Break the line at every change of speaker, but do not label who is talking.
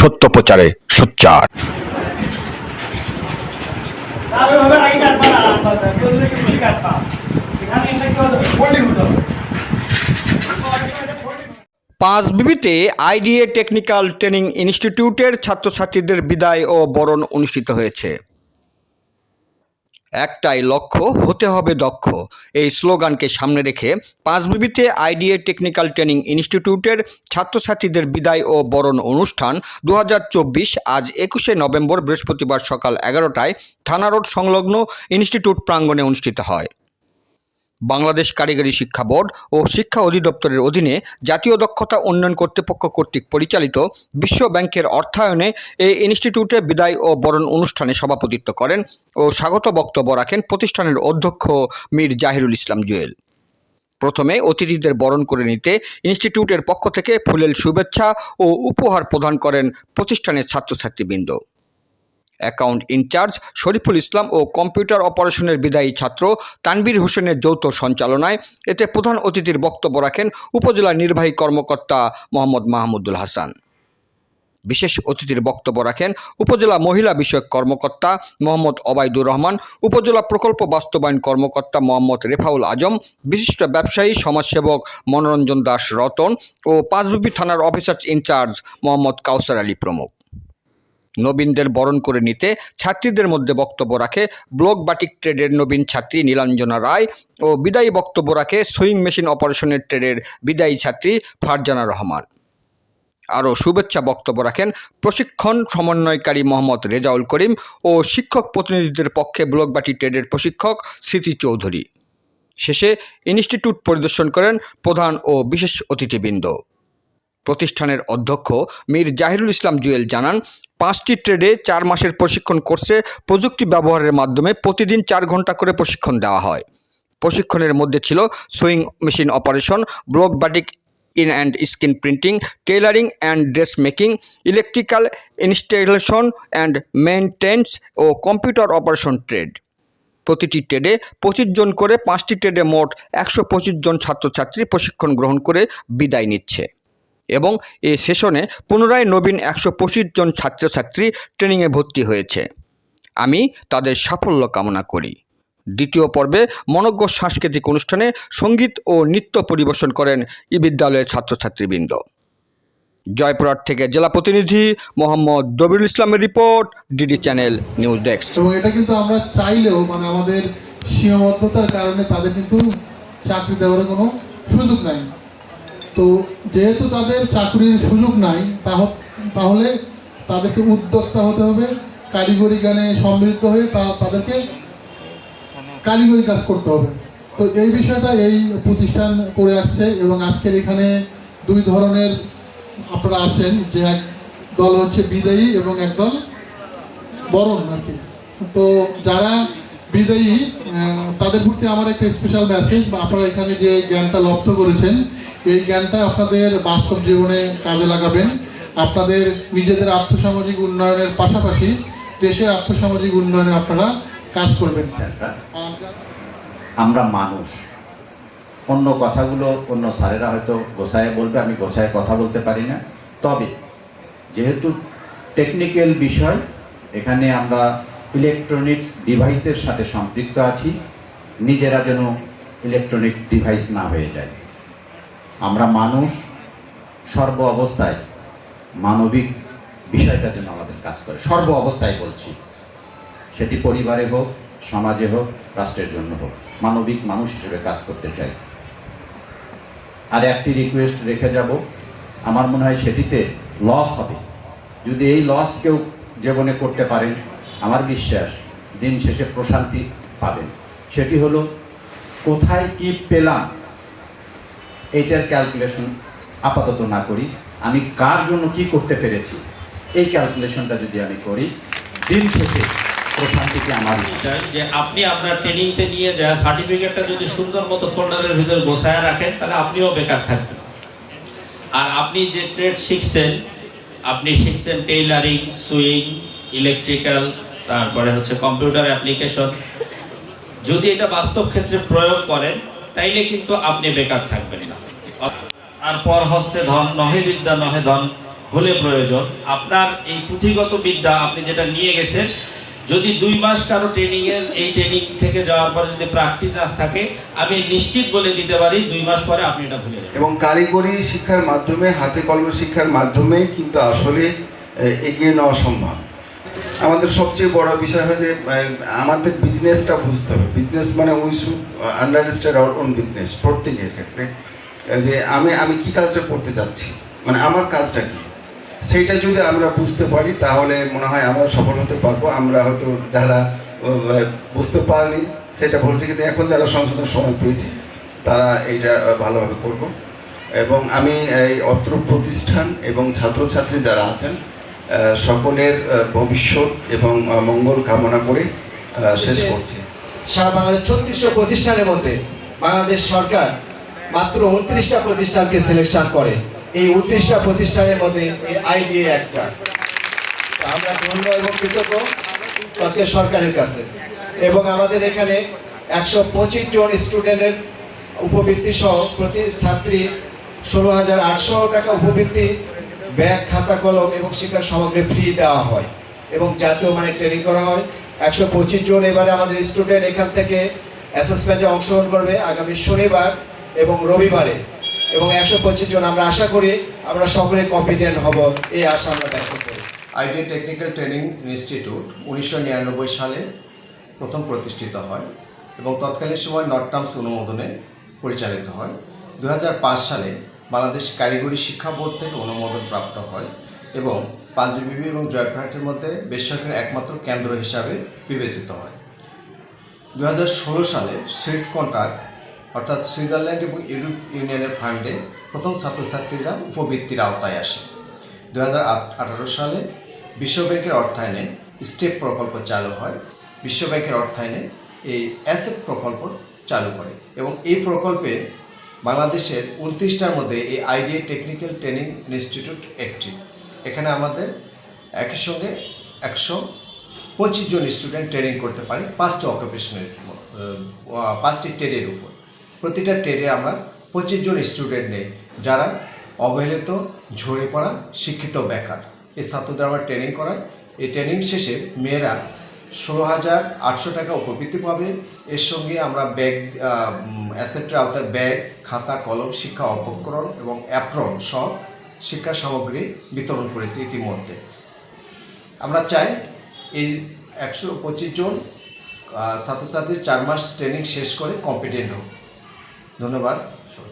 সত্য প্রচারে সোচ্চার।
আমি হবে আগে কাটবা না আনবা কেউ যদি বেশি কাটবা এখানে এসে কেউ ফোল্ডিং হতো
পাঁচ বিবিতে আইডিএ টেকনিক্যাল ট্রেনিং ইনস্টিটিউটের ছাত্রছাত্রীদের বিদায় ও বরণ অনুষ্ঠিত হয়েছে। একটাই লক্ষ্য, হতে হবে দক্ষ। এই স্লোগানকে সামনে রেখে পাঁচবিবিতে আইডিএ টেকনিক্যাল ট্রেনিং ইনস্টিটিউটের ছাত্রছাত্রীদের বিদায় ও বরণ অনুষ্ঠান দু হাজার চব্বিশ, আজ একুশে নভেম্বর বৃহস্পতিবার সকাল এগারোটায় থানা রোড সংলগ্ন ইনস্টিটিউট প্রাঙ্গণে অনুষ্ঠিত হয়। বাংলাদেশ কারিগরি শিক্ষা বোর্ড ও শিক্ষা অধিদপ্তরের অধীনে জাতীয় দক্ষতা উন্নয়ন কর্তৃপক্ষ কর্তৃক পরিচালিত বিশ্ব ব্যাংকের অর্থায়নে এই ইনস্টিটিউটে বিদায় ও বরণ অনুষ্ঠানে সভাপতিত্ব করেন ও স্বাগত বক্তব্য রাখেন প্রতিষ্ঠানের অধ্যক্ষ মীর জাহিরুল ইসলাম জুয়েল। প্রথমে অতিথিদের বরণ করে নিতে ইনস্টিটিউটের পক্ষ থেকে ফুলেল শুভেচ্ছা ও উপহার প্রদান করেন প্রতিষ্ঠানের ছাত্রছাত্রীবৃন্দ। অ্যাকাউন্ট ইনচার্জ শরীফুল ইসলাম ও কম্পিউটার অপারেশনের বিদায়ী ছাত্র তানবীর হোসেনের যৌথ সঞ্চালনায় এতে প্রধান অতিথির বক্তব্য রাখেন উপজেলা নির্বাহী কর্মকর্তা মোহাম্মদ মাহমুদুল হাসান। বিশেষ অতিথির বক্তব্য রাখেন উপজেলা মহিলা বিষয়ক কর্মকর্তা মোহাম্মদ অবায়দুর রহমান, উপজেলা প্রকল্প বাস্তবায়ন কর্মকর্তা মোহাম্মদ রেফাউল আজম, বিশিষ্ট ব্যবসায়ী, সমাজসেবক মনোরঞ্জন দাস রতন ও পাঁচবিবি থানার অফিসার ইনচার্জ মোহাম্মদ কাউসার আলী প্রমুখ। নবীনদের বরণ করে নিতে ছাত্রীদের মধ্যে বক্তব্য রাখে। ব্লক বাটিক ট্রেডের নবীন ছাত্রী নীলাঞ্জনা রায় ও বিদায়ী বক্তব্য রাখে সুইং মেশিন অপারেশনের ট্রেডের বিদায়ী ছাত্রী ফারজানা রহমান। আরও শুভেচ্ছা বক্তব্য রাখেন প্রশিক্ষণ সমন্বয়কারী মোহাম্মদ রেজাউল করিম ও শিক্ষক প্রতিনিধিদের পক্ষে ব্লকবাটি ট্রেডের প্রশিক্ষক স্মৃতি চৌধুরী। শেষে ইনস্টিটিউট পরিদর্শন করেন প্রধান ও বিশেষ অতিথিবৃন্দ। প্রতিষ্ঠানের অধ্যক্ষ মীর জাহিরুল ইসলাম জুয়েল জানান, পাঁচটি ট্রেডে চার মাসের প্রশিক্ষণ কোর্সে প্রযুক্তি ব্যবহারের মাধ্যমে প্রতিদিন চার ঘণ্টা করে প্রশিক্ষণ দেওয়া হয়। প্রশিক্ষণের মধ্যে ছিল sewing machine operation, block batik in and screen printing tailoring and dress making, electrical installation and maintenance O computer operation trade. প্রতিটি ট্রেডে পঁচিশ জন করে পাঁচটি ট্রেডে মোট একশো পঁচিশ জন ছাত্রছাত্রী প্রশিক্ষণ গ্রহণ করে বিদায় নিচ্ছে। এবং এই সেশনে পুনরায় নবীন একশো পঁচিশ জন ছাত্রছাত্রী ট্রেনিংয়ে ভর্তি হয়েছে। আমি তাদের সাফল্য কামনা করি। দ্বিতীয় পর্বে মনজ্ঞ সাংস্কৃতিক অনুষ্ঠানে সংগীত ও নৃত্য পরিবেশন করেন ই বিদ্যালয়ের ছাত্রছাত্রীবৃন্দ। জয়পুরহাট থেকে জেলা প্রতিনিধি মোহাম্মদ দবিরুল ইসলামের report, DD channel news desk.
এবং এটা কিন্তু আমরা চাইলেও মানে আমাদের সীমাবদ্ধতার কারণে তাদের কিন্তু চাকরি দেওয়ার কোনো সুযোগ নাই। তো যেহেতু তাদের চাকরির সুযোগ নাই, তাহ- তাহলে তাদেরকে উদ্যোক্তা হতে হবে, কারিগরি জ্ঞানে সমৃদ্ধ হয়ে তা, তাদেরকে কারিগরি কাজ করতে হবে। তো এই বিষয়টা এই প্রতিষ্ঠান করে আসছে এবং আজকের এখানে দুই ধরনের আপনারা আসেন যে এক দল হচ্ছে বিদায়ী এবং এক দল বরণ আর কি। তো যারা বিদায়ী তাদের প্রতি আমার একটা স্পেশাল মেসেজ বা আপনারা এখানে যে জ্ঞানটা লব্ধ করেছেন এই জ্ঞানটা আপনাদের বাস্তব জীবনে কাজে লাগাবেন। আপনাদের নিজেদের আর্থসামাজিক উন্নয়নের পাশাপাশি দেশের আর্থসামাজিক উন্নয়নে আপনারা কাজ করবেন।
আমরা মানুষ। অন্য কথাগুলো অন্য স্যারেরা হয়তো গোছায় বলবে, আমি গোছায় কথা বলতে পারি না। তবে যেহেতু টেকনিক্যাল বিষয়, এখানে আমরা ইলেকট্রনিক্স ডিভাইসের সাথে সম্পৃক্ত আছি। নিজেরা যেন ইলেকট্রনিক ডিভাইস না হয়ে যায়। আমরা মানুষ সর্ব অবস্থায় মানবিক বিষয়টা যেন আমাদের কাজ করে। সর্ব অবস্থায় বলছি। সেটি পরিবারে হোক, সমাজে হোক, রাষ্ট্রের জন্য হোক। মানবিক মানুষ হিসেবে কাজ করতে চাই। আর একটি রিকোয়েস্ট রেখে যাব। আমার মনে হয় সেটিতে লস হবে। যদি এই লস কেউ জীবনে করতে পারেন, আমার বিশ্বাস দিন শেষে প্রশান্তি পাবেন। সেটি হলো, কোথায় কি পেলাম এইটার ক্যালকুলেশন আপাতত না করি। আমি কার জন্য কি করতে পেরেছি, এই ক্যালকুলেশনটা যদি আমি করি, দিন শেষে প্রশান্তিকে আমার
চাই যে আপনি আপনার ট্রেনিংতে নিয়ে যা সার্টিফিকেটটা যদি সুন্দর মতো ফোল্ডারের ভিতরে গোছায় রাখেন, তাহলে আপনিও বেকার থাকবেন। আর আপনি যে ট্রেড শিখছেন, আপনি শিখছেন টেইলারিং সুইং ইলেকট্রিক্যাল তারপরে হচ্ছে কম্পিউটার অ্যাপ্লিকেশন যদি এটা বাস্তব ক্ষেত্রে প্রয়োগ করেন তাইলে কিন্তু আপনি বেকার থাকবেন না। আর পর হস্তে ধন নহে বিদ্যা নহে ধন হলে প্রয়োজন। আপনার এই পুঁথিগত বিদ্যা আপনি যেটা নিয়ে গেছেন যদি দুই মাস কারও ট্রেনিং এর এই ট্রেনিং থেকে যাওয়ার পরে যদি প্র্যাকটিস না থাকে আমি নিশ্চিত বলে দিতে পারি দুই মাস পরে আপনি এটা ভুলে যাবেন।
এবং কারিগরি শিক্ষার মাধ্যমে হাতে কলমে শিক্ষার মাধ্যমে কিন্তু আসলে এগিয়ে নেওয়া সম্ভব। আমাদের সবচেয়ে বড় বিষয় হয় যে আমাদের বিজনেসটা বুঝতে হবে। বিজনেস মানে we should understand our own business প্রত্যেকের ক্ষেত্রে। যে আমি আমি কি কাজটা করতে চাচ্ছি? মানে আমার কাজটা কি? সেইটা যদি আমরা বুঝতে পারি, তাহলে মনে হয় আমরা সফল হতে পারব। আমরা হয়তো যারা বুঝতে পারিনি, সেটা বলছি কিন্তু এখন যারা সংশোধন সময় পেয়েছি, তারা এইটা ভালোভাবে করব। এবং আমি এই অত্র প্রতিষ্ঠান এবং ছাত্রছাত্রী যারা আছেন সকলের ভবিষ্যৎ এবং মঙ্গল কামনা করে শেষ করছি।
সারা বাংলাদেশ ছত্রিশশো প্রতিষ্ঠানের মধ্যে বাংলাদেশ সরকার মাত্র উনত্রিশটা প্রতিষ্ঠানকে সিলেকশন করে। এই উনত্রিশটা প্রতিষ্ঠানের মধ্যে এই আইডিএ একটা। আমরা ধন্য এবং কৃতজ্ঞ সরকারের কাছে। এবং আমাদের এখানে একশো পঁচিশ জন স্টুডেন্টের উপবৃত্তি সহ প্রতি ছাত্রী ষোলো হাজার আটশো টাকা উপবৃত্তি ব্যাগ খাতা, কলম এবং শিক্ষার সামগ্রী ফ্রি দেওয়া হয় এবং জাতীয় মানে ট্রেনিং করা হয়। একশো পঁচিশ জন এবারে আমাদের স্টুডেন্ট এখান থেকে অ্যাসেসমেন্টে অংশগ্রহণ করবে আগামী শনিবার এবং রবিবারে। এবং একশো পঁচিশ জন আমরা আশা করি আমরা সকলে কম্পিটেন্ট হব, এই আশা আমরা ব্যক্ত করি।
আইডিয়া টেকনিক্যাল ট্রেনিং ইনস্টিটিউট উনিশশো নিরানব্বই সালে প্রথম প্রতিষ্ঠিত হয় এবং তৎকালীন সময় নটটামস অনুমোদনে পরিচালিত হয়। দু হাজার পাঁচ সালে বাংলাদেশ কারিগরি শিক্ষা বোর্ড থেকে অনুমোদন প্রাপ্ত হয় এবং পাঁচবিবি এবং জয়পুরহাটের মধ্যে বেসরকারি একমাত্র কেন্দ্র হিসাবে বিবেচিত হয়। দু হাজার ষোলো সালে সুইস কন্ট্রাক্ট, অর্থাৎ সুইজারল্যান্ড এবং ইউরোপ ইউনিয়নের ফান্ডে প্রথম ছাত্রছাত্রীরা উপবৃত্তির আওতায় আসে। দু হাজার আঠারো সালে বিশ্বব্যাংকের অর্থায়নে স্টেপ প্রকল্প চালু হয়। বিশ্বব্যাংকের অর্থায়নে এই অ্যাসেট প্রকল্প চালু করে এবং এই প্রকল্পে বাংলাদেশের উনত্রিশটার মধ্যে এই আইডিয়া টেকনিক্যাল ট্রেনিং ইনস্টিটিউট একটি। এখানে আমাদের একই সঙ্গে একশো পঁচিশ জন স্টুডেন্ট ট্রেনিং করতে পারে পাঁচটি অকুপেশনের পাঁচটি ট্রেডের উপর। প্রতিটা ট্রেডে আমরা পঁচিশ জন স্টুডেন্ট নেই, যারা অবহেলিত, ঝরে পড়া, শিক্ষিত, বেকার। এই ছাত্রদের আমরা ট্রেনিং করাই। এই ট্রেনিং শেষে মেয়েরা ষোলো হাজার আটশো টাকা উপবৃত্তি পাবে। এর সঙ্গে আমরা ব্যাগ অ্যাসেটের আওতায় ব্যাগ খাতা কলম শিক্ষা উপকরণ এবং অ্যাপ্রন সহ শিক্ষা সামগ্রী বিতরণ করেছি ইতিমধ্যে। আমরা চাই এই একশো পঁচিশ জন আহ, ছাত্রছাত্রীর চার মাস ট্রেনিং শেষ করে কম্পিটেন্ট হোক। ধন্যবাদ সবাই